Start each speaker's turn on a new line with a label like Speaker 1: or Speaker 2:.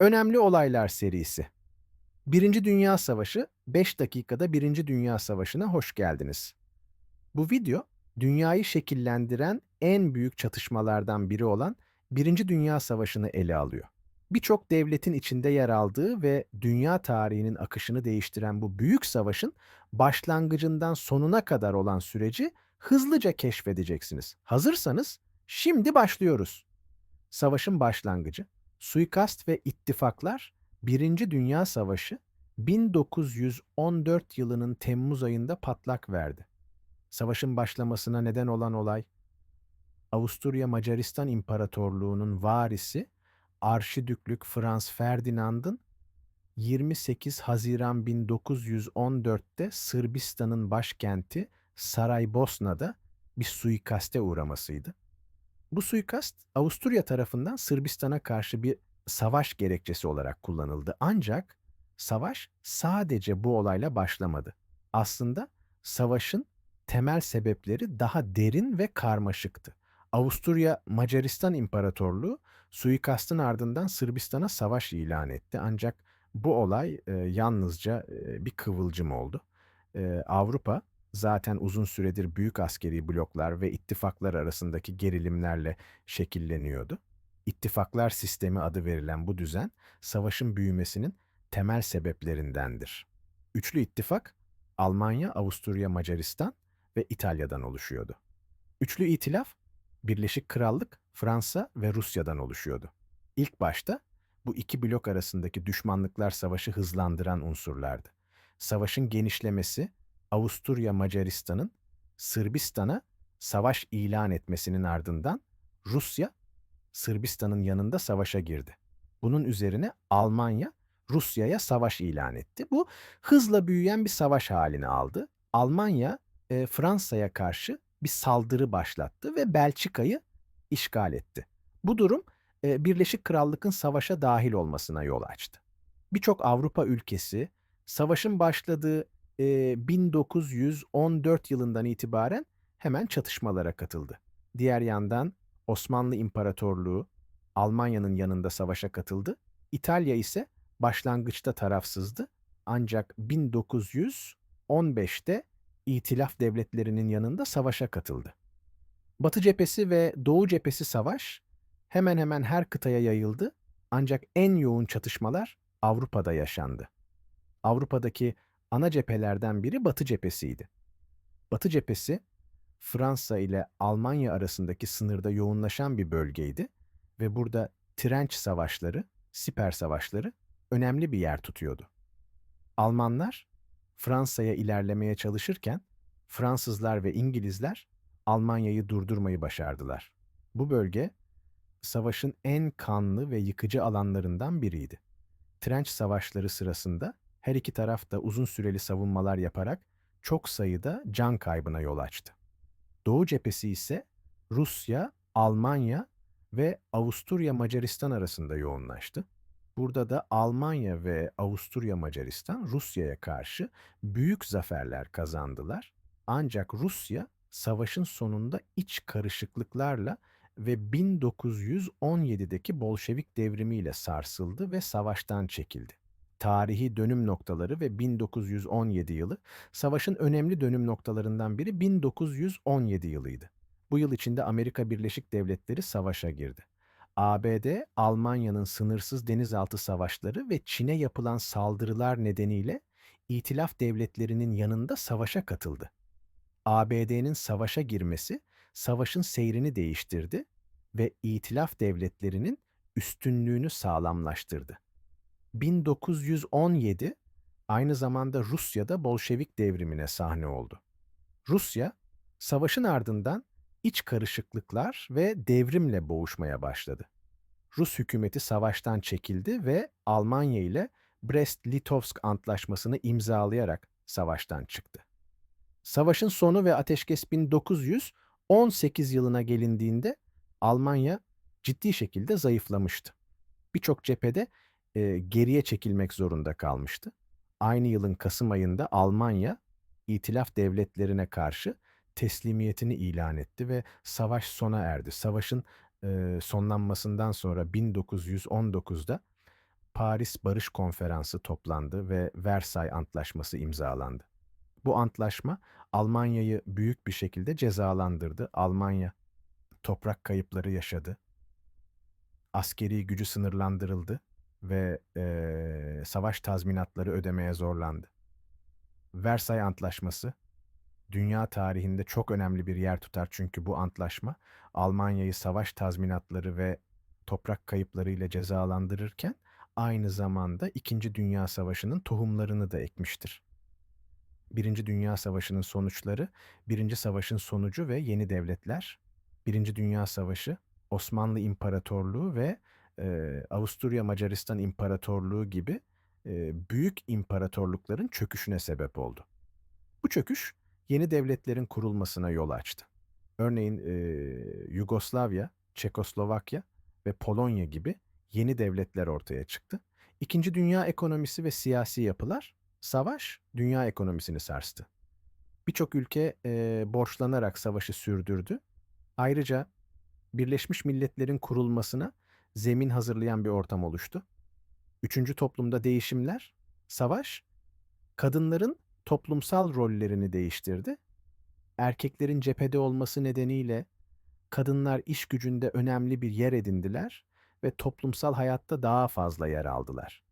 Speaker 1: Önemli Olaylar serisi. Birinci Dünya Savaşı 5 dakikada Birinci Dünya Savaşı'na hoş geldiniz. Bu video, dünyayı şekillendiren en büyük çatışmalardan biri olan Birinci Dünya Savaşı'nı ele alıyor. Birçok devletin içinde yer aldığı ve dünya tarihinin akışını değiştiren bu büyük savaşın başlangıcından sonuna kadar olan süreci hızlıca keşfedeceksiniz. Hazırsanız şimdi başlıyoruz. Savaşın başlangıcı, suikast ve ittifaklar Birinci Dünya Savaşı 1914 yılının Temmuz ayında patlak verdi. Savaşın başlamasına neden olan olay, Avusturya Macaristan İmparatorluğu'nun varisi Arşidüklük Franz Ferdinand'ın 28 Haziran 1914'te Sırbistan'ın başkenti Saraybosna'da bir suikaste uğramasıydı. Bu suikast Avusturya tarafından Sırbistan'a karşı bir savaş gerekçesi olarak kullanıldı. Ancak savaş sadece bu olayla başlamadı. Aslında savaşın temel sebepleri daha derin ve karmaşıktı. Avusturya Macaristan İmparatorluğu suikastın ardından Sırbistan'a savaş ilan etti. Ancak bu olay e, yalnızca e, bir kıvılcım oldu. E, Avrupa zaten uzun süredir büyük askeri bloklar ve ittifaklar arasındaki gerilimlerle şekilleniyordu. İttifaklar sistemi adı verilen bu düzen, savaşın büyümesinin temel sebeplerindendir. Üçlü ittifak, Almanya, Avusturya, Macaristan ve İtalya'dan oluşuyordu. Üçlü itilaf, Birleşik Krallık, Fransa ve Rusya'dan oluşuyordu. İlk başta bu iki blok arasındaki düşmanlıklar savaşı hızlandıran unsurlardı. Savaşın genişlemesi, Avusturya Macaristan'ın Sırbistan'a savaş ilan etmesinin ardından Rusya Sırbistan'ın yanında savaşa girdi. Bunun üzerine Almanya Rusya'ya savaş ilan etti. Bu hızla büyüyen bir savaş halini aldı. Almanya e, Fransa'ya karşı bir saldırı başlattı ve Belçika'yı işgal etti. Bu durum e, Birleşik Krallık'ın savaşa dahil olmasına yol açtı. Birçok Avrupa ülkesi savaşın başladığı e, 1914 yılından itibaren hemen çatışmalara katıldı. Diğer yandan Osmanlı İmparatorluğu Almanya'nın yanında savaşa katıldı. İtalya ise başlangıçta tarafsızdı. Ancak 1915'te İtilaf devletlerinin yanında savaşa katıldı. Batı cephesi ve Doğu cephesi savaş hemen hemen her kıtaya yayıldı ancak en yoğun çatışmalar Avrupa'da yaşandı. Avrupa'daki ana cephelerden biri Batı cephesiydi. Batı cephesi Fransa ile Almanya arasındaki sınırda yoğunlaşan bir bölgeydi ve burada trenç savaşları, siper savaşları önemli bir yer tutuyordu. Almanlar Fransa'ya ilerlemeye çalışırken Fransızlar ve İngilizler Almanya'yı durdurmayı başardılar. Bu bölge savaşın en kanlı ve yıkıcı alanlarından biriydi. Trenç savaşları sırasında her iki taraf da uzun süreli savunmalar yaparak çok sayıda can kaybına yol açtı. Doğu cephesi ise Rusya, Almanya ve Avusturya Macaristan arasında yoğunlaştı. Burada da Almanya ve Avusturya Macaristan Rusya'ya karşı büyük zaferler kazandılar. Ancak Rusya savaşın sonunda iç karışıklıklarla ve 1917'deki Bolşevik devrimiyle sarsıldı ve savaştan çekildi. Tarihi dönüm noktaları ve 1917 yılı savaşın önemli dönüm noktalarından biri 1917 yılıydı. Bu yıl içinde Amerika Birleşik Devletleri savaşa girdi. ABD, Almanya'nın sınırsız denizaltı savaşları ve Çin'e yapılan saldırılar nedeniyle İtilaf devletlerinin yanında savaşa katıldı. ABD'nin savaşa girmesi savaşın seyrini değiştirdi ve İtilaf devletlerinin üstünlüğünü sağlamlaştırdı. 1917 aynı zamanda Rusya'da Bolşevik devrimine sahne oldu. Rusya, savaşın ardından iç karışıklıklar ve devrimle boğuşmaya başladı. Rus hükümeti savaştan çekildi ve Almanya ile Brest-Litovsk antlaşmasını imzalayarak savaştan çıktı. Savaşın sonu ve ateşkes 1918 yılına gelindiğinde Almanya ciddi şekilde zayıflamıştı. Birçok cephede e, geriye çekilmek zorunda kalmıştı. Aynı yılın Kasım ayında Almanya İtilaf devletlerine karşı teslimiyetini ilan etti ve savaş sona erdi. Savaşın e, sonlanmasından sonra 1919'da Paris Barış Konferansı toplandı ve Versay Antlaşması imzalandı. Bu antlaşma Almanya'yı büyük bir şekilde cezalandırdı. Almanya toprak kayıpları yaşadı. Askeri gücü sınırlandırıldı ve eee, savaş tazminatları ödemeye zorlandı. Versay Antlaşması dünya tarihinde çok önemli bir yer tutar çünkü bu antlaşma Almanya'yı savaş tazminatları ve toprak kayıpları ile cezalandırırken aynı zamanda İkinci Dünya Savaşı'nın tohumlarını da ekmiştir. Birinci Dünya Savaşı'nın sonuçları, Birinci Savaş'ın sonucu ve yeni devletler, Birinci Dünya Savaşı, Osmanlı İmparatorluğu ve e, Avusturya Macaristan İmparatorluğu gibi e, büyük imparatorlukların çöküşüne sebep oldu. Bu çöküş yeni devletlerin kurulmasına yol açtı. Örneğin e, Yugoslavya, Çekoslovakya ve Polonya gibi yeni devletler ortaya çıktı. İkinci dünya ekonomisi ve siyasi yapılar, savaş dünya ekonomisini sarstı. Birçok ülke e, borçlanarak savaşı sürdürdü. Ayrıca Birleşmiş Milletler'in kurulmasına zemin hazırlayan bir ortam oluştu. Üçüncü toplumda değişimler, savaş, kadınların toplumsal rollerini değiştirdi. Erkeklerin cephede olması nedeniyle kadınlar iş gücünde önemli bir yer edindiler ve toplumsal hayatta daha fazla yer aldılar.